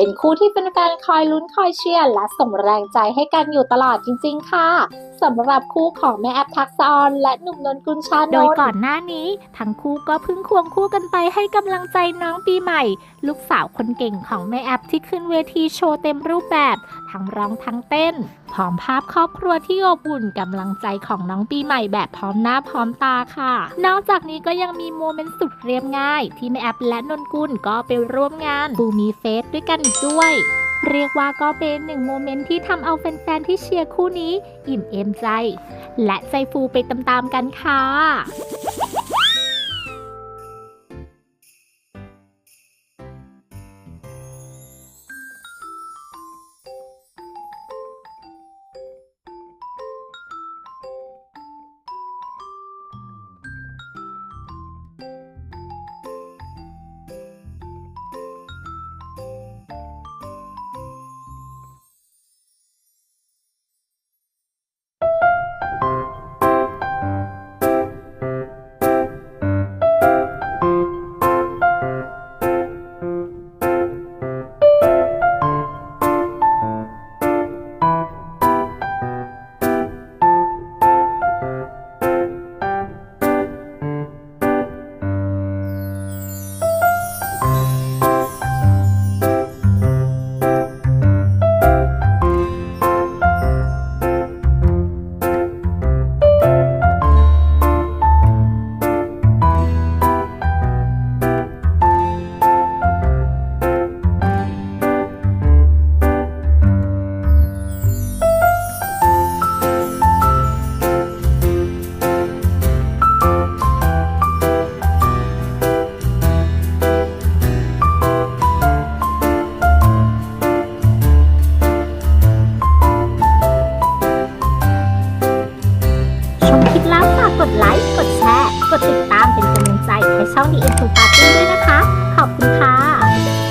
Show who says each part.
Speaker 1: เป็นคู่ที่แฟนๆคอยลุ้นคอยเชียร์และส่งแรงใจให้กันอยู่ตลอดจริง ๆ ค่ะ สำหรับคู่ของแม่แอปทักษอนและหนุ่มนนกุลชานน
Speaker 2: โดยก่อนหน้านี้ ทั้งคู่ก็เพิ่งควงคู่กันไปให้กำลังใจน้องปีใหม่ ลูกสาวคนเก่งของแม่แอปที่ขึ้นเวทีโชว์เต็มรูปแบบ ทั้งร้องทั้งเต้น พร้อมภาพครอบครัวที่อบอุ่นกำลังใจของน้องปีใหม่แบบพร้อมหน้าพร้อมตาค่ะ นอกจากนี้ก็ยังมีโมเมนต์สุดเรียบง่าย ที่แม่แอปและนนกุลก็ไปร่วมงานฟูมีเฟสด้วยกันอีกด้วย เรียกว่าก็เป็นหนึ่งโมเมนต์ที่ทำเอาแฟนๆที่เชียร์คู่นี้ อิ่มเอมใจ และใจฟูไปตามๆกันค่ะ ดติดตามเป็นกำลังใจให้ช่อง The End to Party ด้วยนะคะ ขอบคุณค่ะ